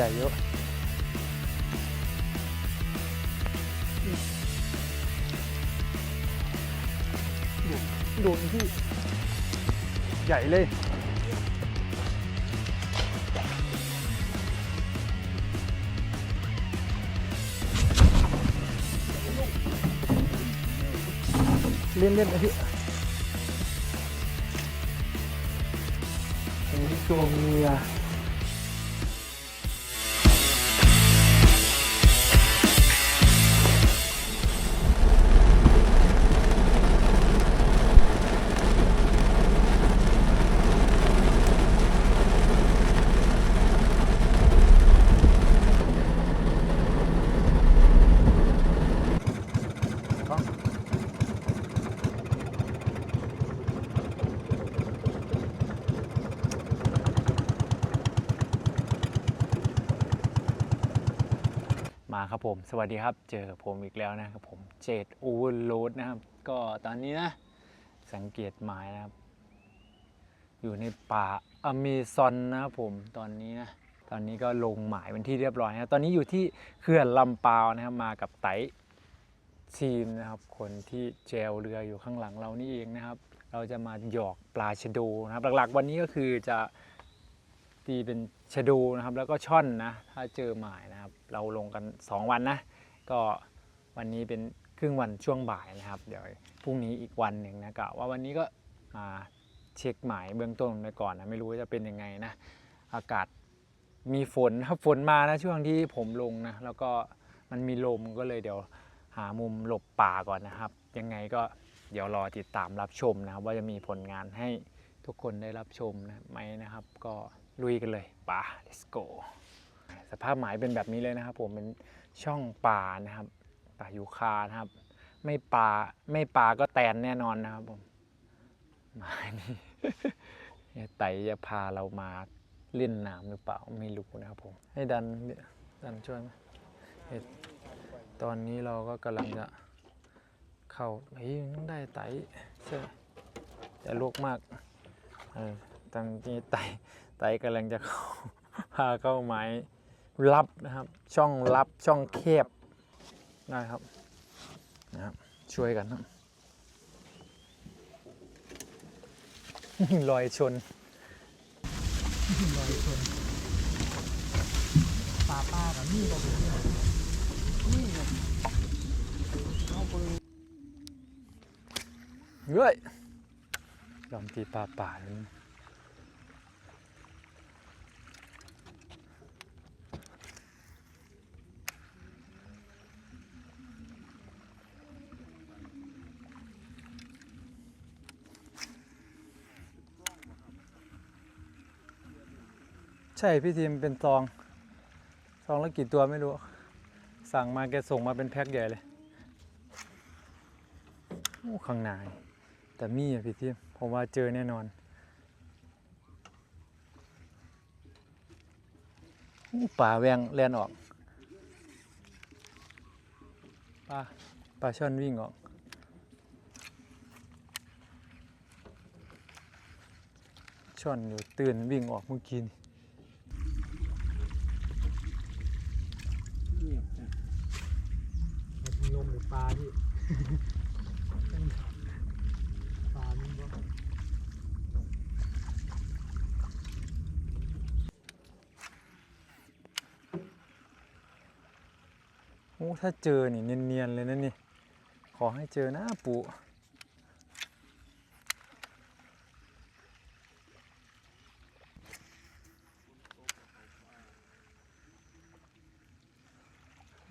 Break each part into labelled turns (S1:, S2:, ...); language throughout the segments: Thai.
S1: หญ่เยอะโดนที่ใหญ่เลยเล่นเล่นๆนะพี่อันนี้ตัวเมีย ครับผมสวัสดีครับเจอผมอีกแล้วนะครับผมเจดโอเวอร์โหลดนะครับ ก็ตอนนี้นะสังเกตหมายนะครับ อยู่ในป่าอเมซอนนะครับผมตอนนี้นะตอนนี้ก็ลงหมายเป็นที่เรียบร้อยนะตอนนี้อยู่ที่เขื่อนลำปาวนะครับมากับไตทีมนะครับคนที่แจวเรืออยู่ข้างหลังเรานี่เองนะครับ เราจะมาหยอกปลาชะโดนะครับ หลักๆ วันนี้ก็คือจะ ตีเป็นชะดูนะครับ แล้วก็ช่อนนะ ถ้าเจอหมายนะครับ เราลงกัน 2 วันนะ ก็วันนี้เป็นครึ่งวันช่วงบ่ายนะครับ เดี๋ยวพรุ่งนี้อีกวันหนึ่งนะกะว่าวันนี้ก็มาเช็คหมายเบื้องต้นไปก่อนนะไม่รู้ว่าจะเป็นยังไงนะ อากาศมีฝนครับฝนมานะช่วงที่ผมลงนะ แล้วก็มันมีลมก็เลยเดี๋ยวหามุมหลบป่าก่อนนะครับ ยังไงก็เดี๋ยวรอติดตามรับชมนะครับ ว่าจะมีผลงานให้ทุกคนได้รับชมนะไหมนะครับ ก็ ลุยกันเลยป่า let's go สภาพหมายเป็นแบบนี้เลยนะครับ ผมเป็นช่องป่านะครับ ป่ายูคานะครับ ไม่ป่าไม่ป่าก็แตนแน่นอนนะครับผมหมายนี้เนี่ไตจะพาเรามาเล่นน้ำหรือเปล่าไม่รู้นะครับผม ให้ดันดันช่วยไหมตอนนี้เราก็กำลังจะเข้าเฮ้ยต้องได้ไตใช่จะลวกมากเออตอนนี้ไต ไตกำลังจะเข้าพาเข้าไม้ลับนะครับ ช่องลับช่องแคบได้ครับนะครับ ช่วยกันครับรอยชนรอยชนปลาป้ากับนี่ก็เป็นนี่ครับเอาปืนเฮ้ยยอมตีปลาป่าเลย ใช่พี่ทีมเป็นซองซองละกี่ตัวไม่รู้ สั่งมาแกส่งมาเป็นแพ็คใหญ่เลยโอ้ข้างในแต่มีอะพี่ทีมผมว่าเจอแน่นอนป่าแวงแลนออกปลาปลาช่อนวิ่งออกช่อนอยู่ตื่นวิ่งออกเมื่อกี้นี่เงียบจ้ะนมหรือ ปลาที่ ปลามันก็โอ้ถ้าเจอนี่เนียนๆเลยนะนี่ ขอให้เจอนะปู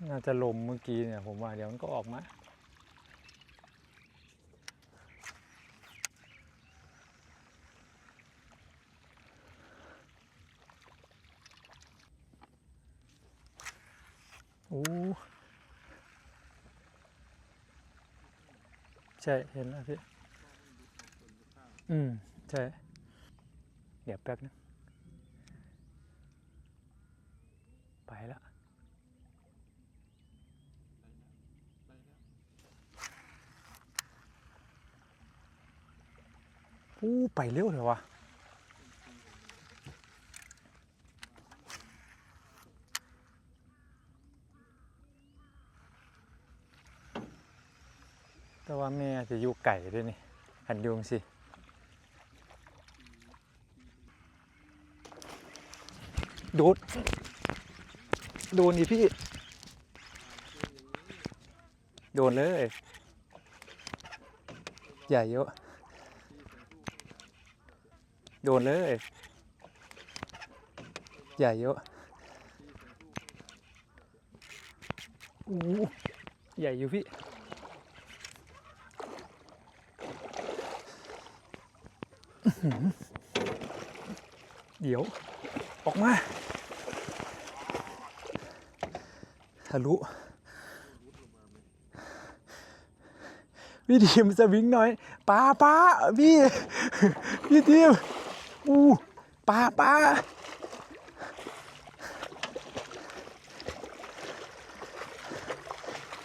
S1: น่าจะลมเมื่อกี้เนี่ยผมว่าเดี๋ยวมันก็ออกมาโอ้ใช่เห็นแล้วพี่ อืม ใช่ เดี๋ยวแป๊บนึงไปแล้ว อู้ไปเร็วเลยวะแต่ว่าแม่จะอยู่ไก่ด้วยนี่หันยุงสิโดนโดนดิพี่ โดนเลย ใหญ่เยอะ โดนเลย ใหญ่เยอะอู้ใหญ่อยู่พี่ เดี๋ยว ออกมาทะลุพี่ทีมสวิงน่อยป้าป้าพี่ พี่ทีม อู้ป้าป้า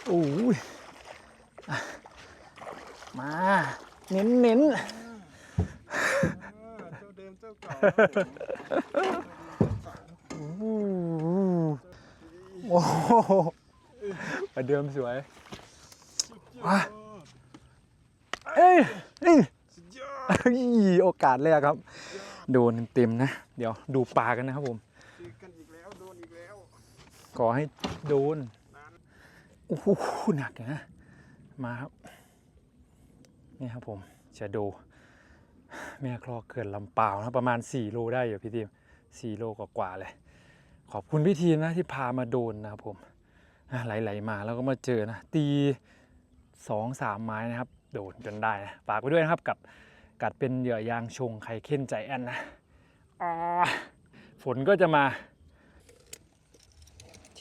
S1: โอ้ยอะมาเน้นเน้น
S2: อ่าเจ้าเดิมเจ้าเก่าครับผม
S1: ๆอู้โอ้โหประเดิมสวยว้าเอ้ยเอ้ย
S2: สุดยอด
S1: เฮ้ยโอกาสแรกครับ โดนเต็มๆนะ เดี๋ยวดูปลากันนะครับผม
S2: เจอกันอีกแล้วโดนอีกแล้ว
S1: ขอให้โดน
S2: นาน
S1: โอ้โหหนักนะ มาครับ นี่ครับผมจะดู แม่คลอกเขื่อนลำเปล่าวนะประมาณ 4 โลได้อยู่พี่ทีม4โลกว่าๆเลย ขอบคุณพี่ทีมนะที่พามาโดนนะครับผมอะไหลๆมาแล้วก็มาเจอนะ ตีสองสามไม้นะครับ โดนจนได้นะฝากไว้ด้วยนะครับกับ กัดเป็นเหยื่อยางชงไข่เค้นใจแอนนะอ่าฝนก็จะมาโอเค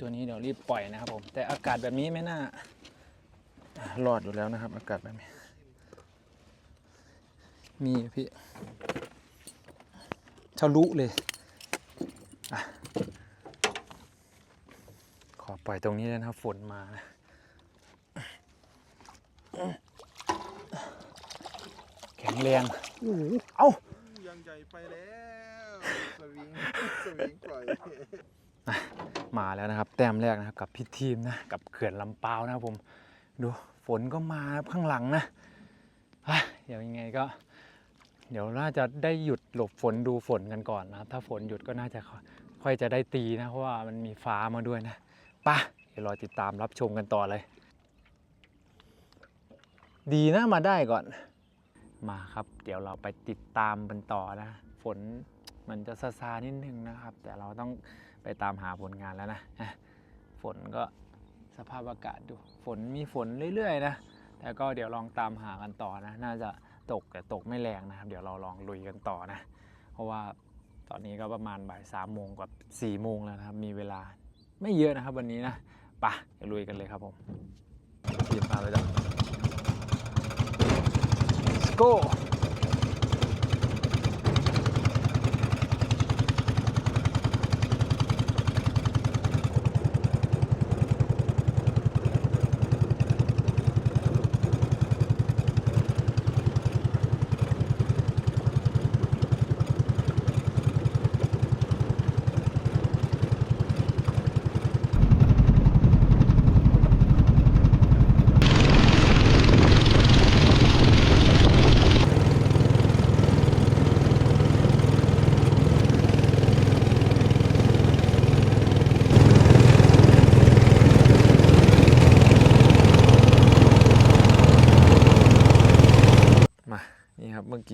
S1: ตัวนี้เดี๋ยวรีบปล่อยนะครับผม แต่อากาศแบบนี้ไม่น่ารอดอยู่แล้วนะครับ อากาศแบบนี้ มีพี่ทะลุเลยอะขอปล่อยตรงนี้เลยนะครับฝนมานะแข็งแรงโอ้โหเอ้า
S2: ยังใหญ่ไปแล้วสวิงสวิงปล่อย
S1: มาแล้วนะครับ แต้มแรกนะครับกับพี่ทีมนะกับเขื่อนลำเปาวนะครับผมดูฝนก็มาข้างหลังนะอะเดี๋ยวยังไงก็ เดี๋ยวน่าจะได้หยุดหลบฝนดูฝนกันก่อนนะครับ ถ้าฝนหยุดก็น่าจะค่อยค่อยจะได้ตีนะเพราะว่ามันมีฟ้ามาด้วยนะไป่ะเดี๋ยวรอติดตามรับชมกันต่อเลย ดีนะมาได้ก่อน มาครับ เดี๋ยวเราไปติดตามกันต่อนะ ฝนมันจะซาซานิดนึงนะครับ แต่เราต้องไปตามหาผลงานแล้วนะ ฝนก็สภาพอากาศดู ฝนมีฝนเรื่อยๆนะ แต่ก็เดี๋ยวลองตามหากันต่อนะ น่าจะตกแต่ตกไม่แรงนะครับ เดี๋ยวเราลองลุยกันต่อนะ เพราะว่าตอนนี้ก็ประมาณบ่ายสามโมงกับสี่โมงแล้วนะครับ มีเวลาไม่เยอะนะครับวันนี้นะปะลุยกันเลยครับผมทีมพาไปจ้ะ go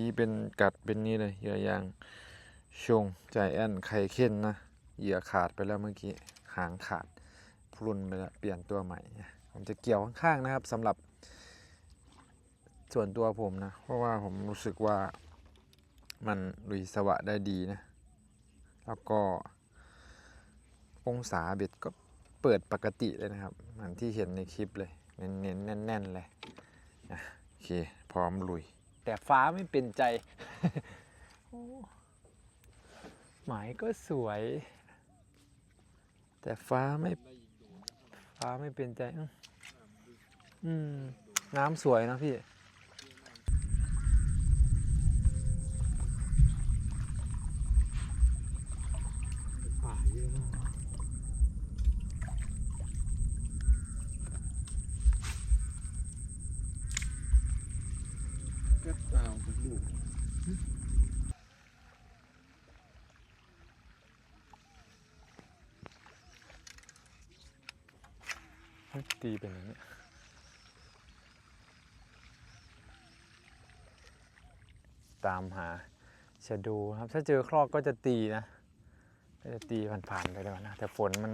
S1: เมื่อกี้เป็นกัดเป็นนี่เลยเหยื่อยางชงใจแอนไข่เค้นนะเหยื่อขาดไปแล้วเมื่อกี้หางขาดพรุนไปแล้วเปลี่ยนตัวใหม่ ผมจะเกี่ยวข้างๆนะครับสำหรับส่วนตัวผมนะ เพราะว่าผมรู้สึกว่ามันลุยสวะได้ดีนะ แล้วก็ องศาเบ็ดก็เปิดปกติเลยนะครับ เหมือนที่เห็นในคลิปเลย เน้นๆแน่นๆเลยโอเค พร้อมลุย แต่ฟ้าไม่เป็นใจ หมายก็สวย แต่ฟ้าไม่ ฟ้าไม่เป็นใจ อืม น้ำสวยนะพี่
S2: ป่าเยอะมาก
S1: ตีเป็นอย่างนี้ยตามหา ชะดูครับ ถ้าเจอคลอกก็จะตีนะ ก็จะตีผ่านๆไปเลยนะ แต่ฝนมัน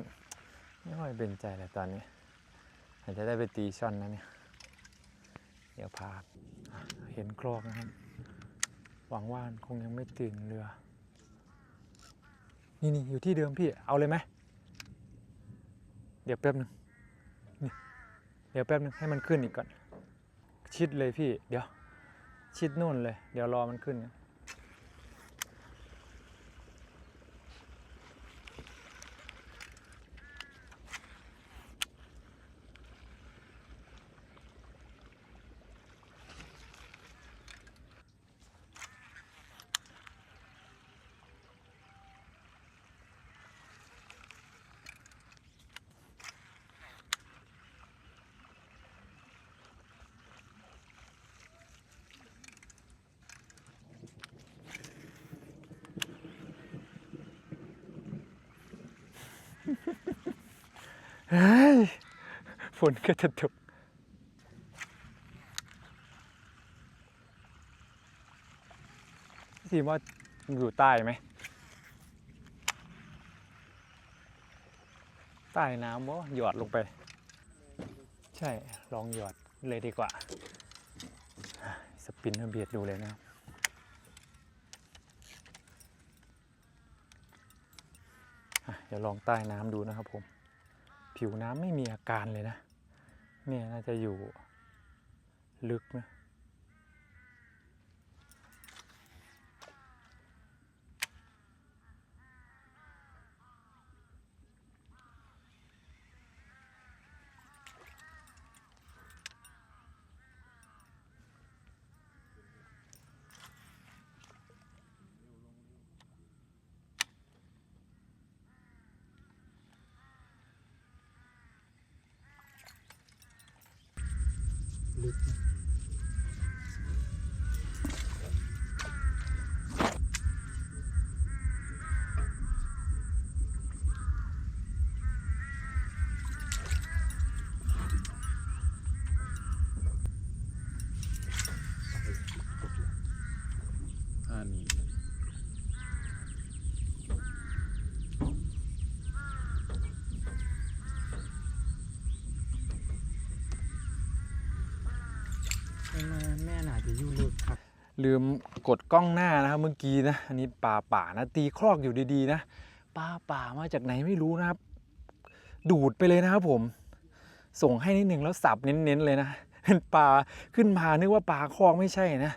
S1: ไม่ค่อยเป็นใจเลยตอนนี้อาจจะได้ไปตีช่อนนะเนี่ย เดี๋ยวพาเห็นคลอกนะครับ หวังว่าคงยังไม่ตื่นเรือ นี่นี่อยู่ที่เดิมพี่ เอาเลยไหม เดี๋ยวแป๊บนึงนี่เดี๋ยวแป๊บนึงให้มันขึ้นอีกก่อน ชิดเลยพี่ เดี๋ยว ชิดนู่นเลย เดี๋ยวรอมันขึ้นเฮ้ ฝนก็จะตกพี่ทีมว่าอยู่ใต้ไหม ใต้น้ำบ่หยอดลงไป ใช่ ลองหยอดเลยดีกว่า สปินเอเบียดดูเลยนะครับอะเดี๋ยวลองใต้น้ำดูนะครับผม ผิวน้ำไม่มีอาการเลยนะเนี่ยน่าจะอยู่ลึกนะ ลึ
S2: แม่น่าจะยู่ลึกครับ
S1: ลืมกดกล้องหน้านะครับเมื่อกี้นะ อันนี้ปลาป่านะตีคลอกอยู่ดีๆนะปลาป่ามาจากไหนไม่รู้นะครับ ดูดไปเลยนะครับผม ส่งให้นิดหนึ่งแล้วสับเน้นๆเลยนะเป็นปลาขึ้นมานึกว่าปลาคลอกไม่ใช่นะ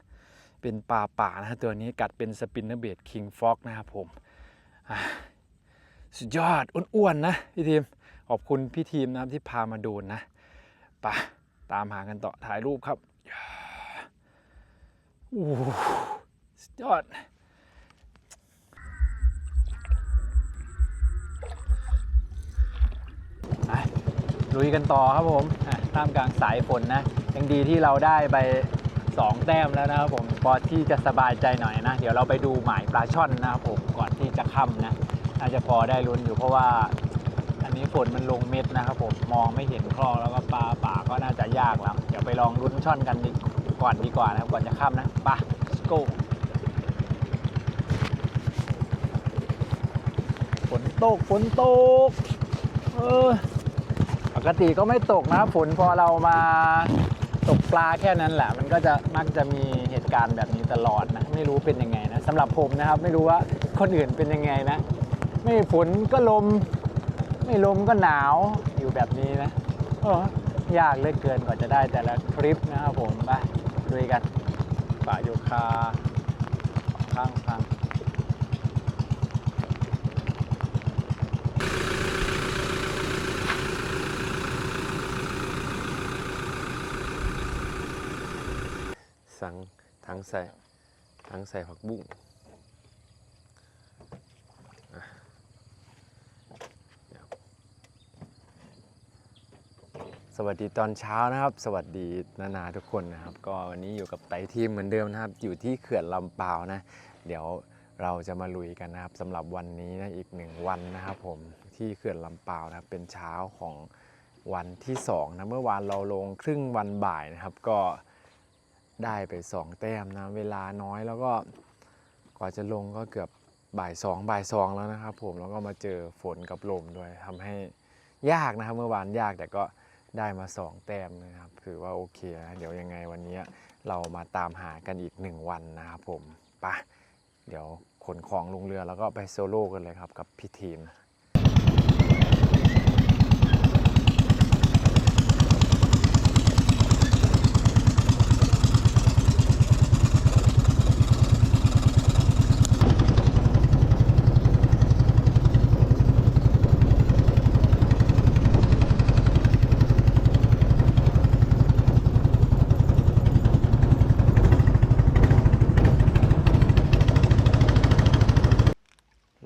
S1: เป็นปลาป่านะตัวนี้กัดเป็นสปินเนอร์เบดคิงฟ็อกนะครับผมสุดยอดอ้วนๆนะพี่ทีมขอบคุณพี่ทีมนะครับที่พามาดูนะปะตามหากันต่อถ่ายรูปครับ โอ้สุดยอดลุยกันต่อครับผมอะท่ามกลางสายฝนนะ ยังดีที่เราได้ไป 2 แต้มแล้วนะครับผม พอที่จะสบายใจหน่อยนะ เดี๋ยวเราไปดูหมายปลาช่อนนะครับผม ก่อนที่จะค่ำนะ น่าจะพอได้ลุ้นอยู่เพราะว่า นี้ฝนมันลงเม็ดนะครับผมมองไม่เห็นคลองแล้วก็ปลาป่าก็น่าจะยากแล้วเดี๋ยวไปลองลุ้นช่อนกันดีก่อนดีกว่านะครับก่อนจะค่ำนะไป let's go ฝนตกฝนตกเออปกติก็ไม่ตกนะฝนพอเรามาตกปลาแค่นั้นแหละ มันก็จะมักจะมีเหตุการณ์แบบนี้ตลอดนะ ไม่รู้เป็นยังไงนะสำหรับผมนะครับ ไม่รู้ว่าคนอื่นเป็นยังไงนะ ไม่ฝนก็ลม ไม่ลมก็หนาวอยู่แบบนี้นะโอ้ยากเหลือเกินกว่าจะได้แต่ละคลิปนะครับผมไปดูกันป่าโยคาข้างทาง
S3: สั่งทั้งใส่ทั้งใส่ผักบุ้งอะเดี๋ยว สวัสดีตอนเช้านะครับ สวัสดีนานาทุกคนนะครับ ก็วันนี้อยู่กับไตทีมเหมือนเดิมนะครับ อยู่ที่เขื่อนลำปาวนะ เดี๋ยวเราจะมาลุยกันนะครับสำหรับวันนี้นะอีกหนึ่งวันนะครับผมที่เขื่อนลำปาวนะครับเป็นเช้าของวันที่2นะเมื่อวานเราลงครึ่งวันบ่ายนะครับ ก็ได้ไป 2 แต้มนะเวลาน้อยแล้วก็กว่าจะลงก็เกือบบ่ายสองบ่ายสองแล้วนะครับ ผมแล้วก็มาเจอฝนกับลมด้วยทำให้ยากนะครับ เมื่อวานยากแต่ก็ ได้มา 2 แต้มนะครับ ถือว่าโอเคนะเดี๋ยวยังไงวันนี้เรามาตามหากันอีก 1 วันนะครับผมปะเดี๋ยวขนของลงเรือแล้วก็ไปโซโล่กันเลยครับกับพี่ทีม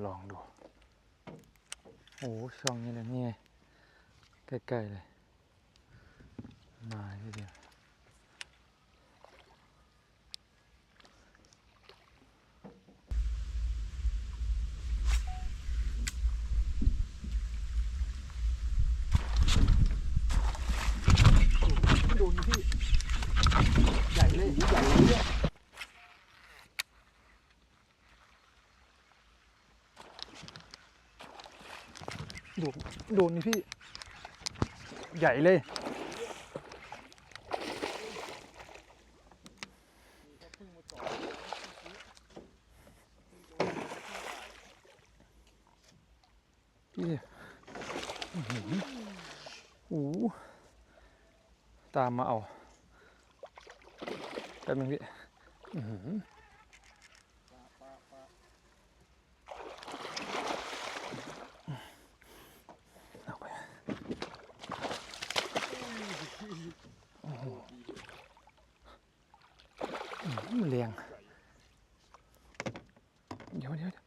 S1: ลองดู โอ้ช่องนี้เลยนี่ไง ใกล้ ๆ เลยมาทีเดียว
S2: โดนพี่ ใหญ่เลยใหญ่เลยเนี่ย
S1: โดนโดนนี่พี่ ใหญ่เลยพี่โอ้โหตามมาเอาแป๊บนึงพี่อื้อหือเอาไปโอ้โหอื้อหือมันแรงเดี๋ยวเดี๋ยวเดี๋ย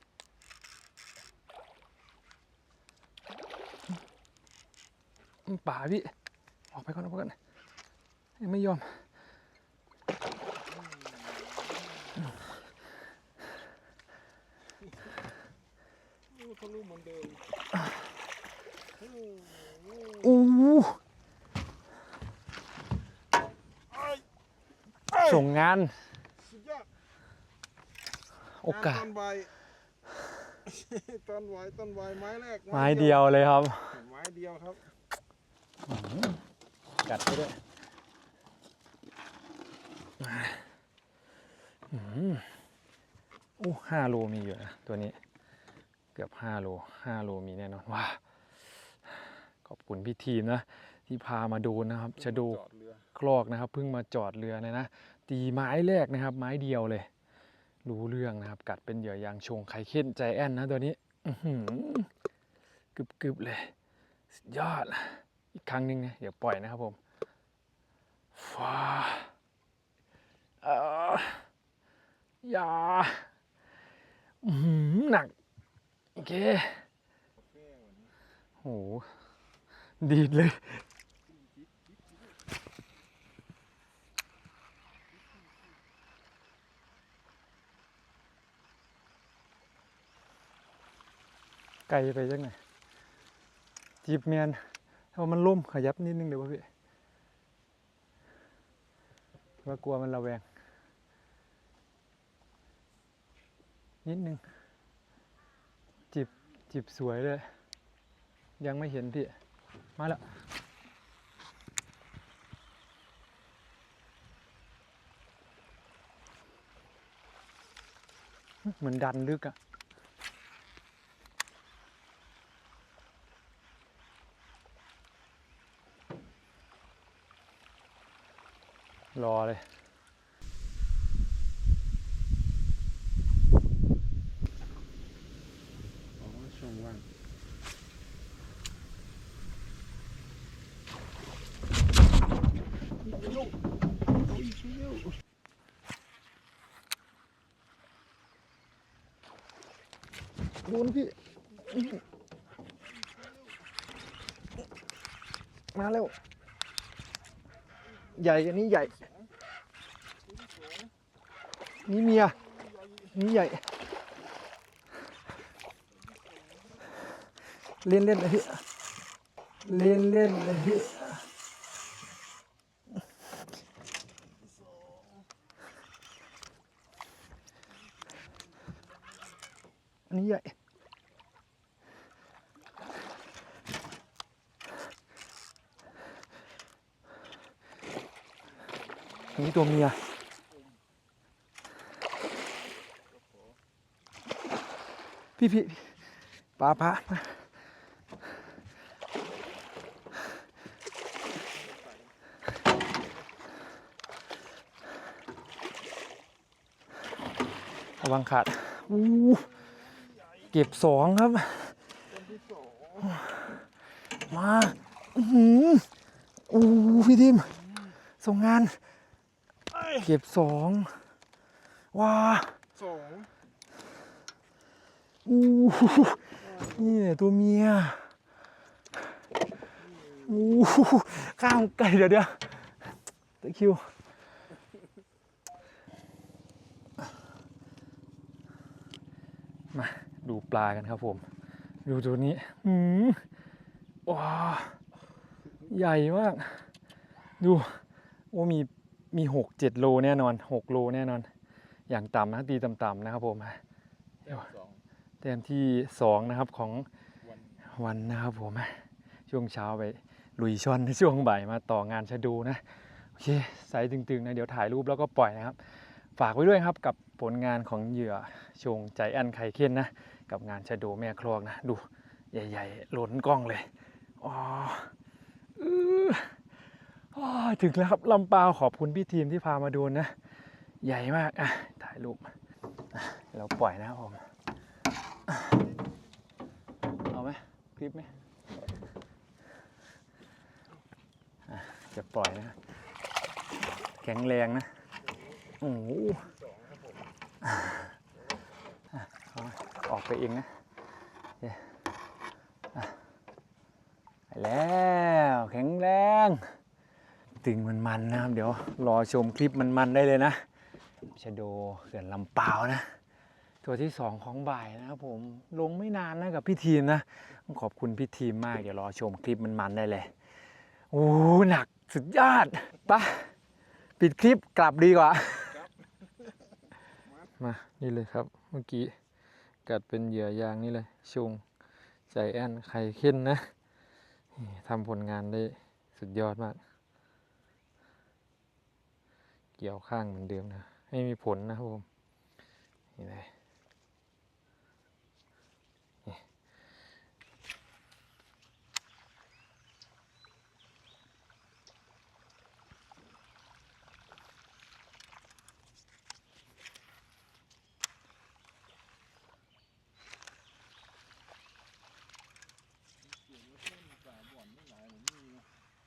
S1: ว อืมป่าพี่ ออกไปก่อนออกไปก่อนยังไม่ยอม
S2: เขาลูกเหมือนเดิม
S1: อู้ส่งงาน
S2: สุดยอด
S1: โอกาส
S2: ตอนใบายตอนไหวตอนไหวไม้แรก
S1: ไม้เดียวเลยครับ
S2: ไม้เดียวครับ
S1: กัดไปด้วยอืมโอ้ห้าโลมีอยู่นะตัวนี้ เกือบห้าโลห้าโลมีแน่นอนว้าขอบคุณพี่ทีมนะ ที่พามาดูนะครับชะดูคลอกนะครับเพิ่งมาจอดเรือเลยนะ ตีไม้แรกนะครับ ไม้เดียวเลย รู้เรื่องนะครับ กัดเป็นเหยื่อยางชงไข่เข้นใจแอนนะตัวนี้กรึบกรึบๆเลย สุดยอด อีกครั้งหนึ่งนะเดี๋ยวปล่อยนะครับผมฟ้าเอออย่าหนัก โอเคโหดีดเลยไกลไปจังไงจีบแมน ถ้ามันล่มขยับนิดนึงเดี๋ยวพี่ว่ากลัวมันระแวง นิดนึงจีบจีบสวยเลย ยังไม่เห็นพี่ มาแล้วเหมือนดันลึกอะ รอเลย
S2: ช่องว่างโดนพี่
S1: มาแล้ว ใหญ่ อันนี้ใหญ่ นี่เมีย นี่ใหญ่ เล่นเล่นเลยพี่ เล่นเล่นเลยพี่อันนี้ใหญ่ อั นนี้ตัวเมียพี่พี่ปลาปลาระวังขาดอู้เก็บสองครับ มา อื้อหืออู้พี่ทิมส่งงาน เก็บสองว้า
S2: สอง
S1: อู้หูนี่แหละตัวเมียอู้หูข้าวไก่เดี๋ยวเดี๋ยวตะคริวมาดูปลากันครับผม ดูตัวนี้หืมว้าใหญ่มาก ดู โอ้มี มีหกเจ็ดโลแน่นอนหกโลแน่นอน อย่างต่ำนะตีต่ำๆนะครับผมเดี๋ยว
S2: สอง
S1: แต้มที่สองนะครับของ
S2: วัน
S1: วันนะครับผมช่วงเช้าไปลุยช่อนช่วงบ่ายมาต่องานชะดูนะโอเคไซส์ตึงๆนะเดี๋ยวถ่ายรูปแล้วก็ปล่อยนะครับ ฝากไว้ด้วยครับกับผลงานของเหยื่อชงใจอันไข่เค้นนะกับงานชะดูแม่คลอกนะดูใหญ่ๆล้นกล้องเลยอ๋ออื้ออ๋อ ถึงแล้วครับลำปาวขอบคุณพี่ทีมที่พามาดูนะ ใหญ่มากอะถ่ายรูปเราปล่อยนะครับผมเอาไหมคลิปไหมจะปล่อยนะ แข็งแรงนะ โอ้โหออกไปเองนะไปแล้ว ตึงมันมันๆนะครับ เดี๋ยวรอชมคลิปมันมันๆได้เลยนะชะโดเขื่อนลำเปาวนะ ตัวที่สองของบ่ายนะครับผมลงไม่นานนะกับพี่ทีมนะต้องขอบคุณพี่ทีมมาก เดี๋ยวรอชมคลิปมันมันๆได้เลยโอ้หนักสุดยอดปะปิดคลิปกลับดีกว่ามานี่เลยครับเมื่อกี้กัดเป็นเหยื่อยางนี่เลยชุงใจแอนไข่เข้นนะทำผลงานได้สุดยอดมาก เกี่ยวข้างเหมือนเดิมนะ ให้มีผลนะครับผมนี่เลย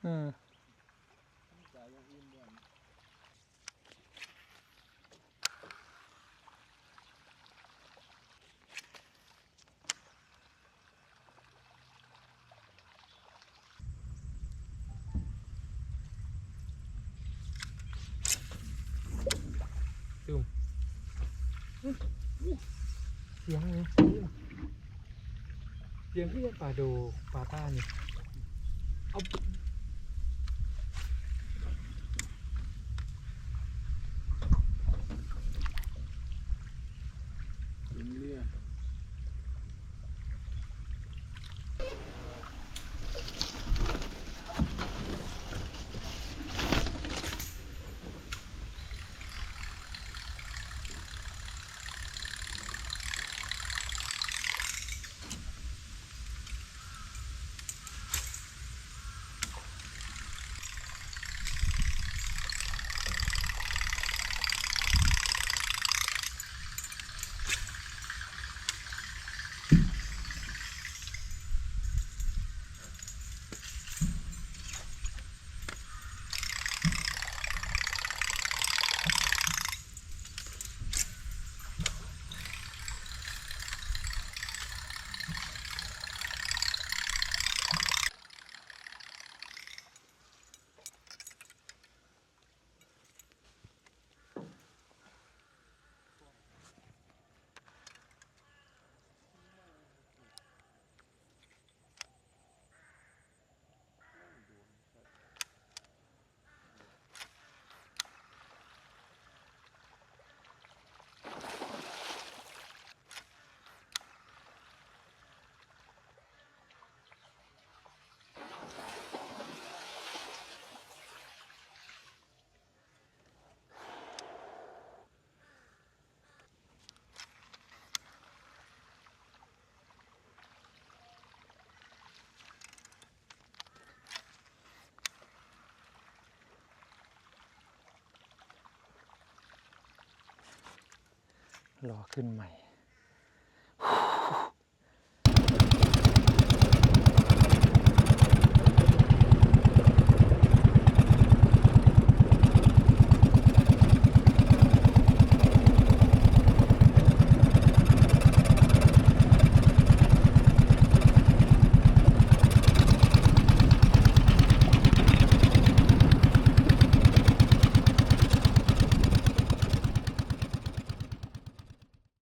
S1: อืม
S2: จ่ายยังอื่นบ่อน
S1: เสียงเลยเสียงที่ป่าดูปลาต้านี่เอา รอขึ้นใหม่